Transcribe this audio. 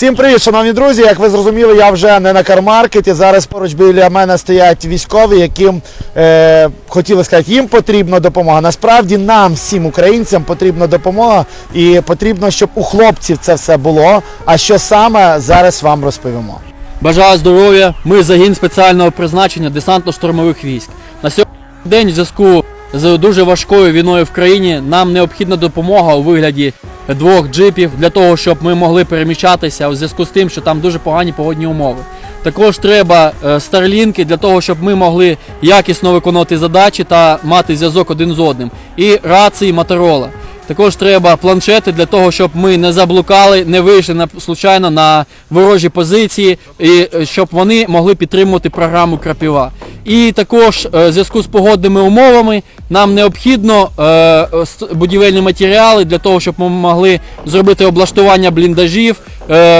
Всім привіт, шановні друзі. Як ви зрозуміли, я вже не на кармаркеті. Зараз поруч біля мене стоять військові, яким е, хотіли сказати, їм потрібна допомога. Насправді нам, всім українцям, потрібна допомога, і потрібно, щоб у хлопців це все було. А що саме зараз вам розповімо. Бажаю здоров'я. Ми загін спеціального призначення десантно-штурмових військ. На сьогоднішній день в зв'язку з дуже важкою війною в країні нам необхідна допомога у вигляді двох джипів для того, щоб ми могли переміщатися у зв'язку з тим, що там дуже погані погодні умови. Також треба е, старлінки для того, щоб ми могли якісно виконувати задачі та мати зв'язок один з одним. І рації Моторола. Також треба планшети для того, щоб ми не заблукали, не вийшли на случайно на ворожі позиції, і е, щоб вони могли підтримувати програму Крапіва. І також е, в зв'язку з погодними умовами нам необхідно е, будівельні матеріали для того, щоб ми могли зробити облаштування бліндажів. е,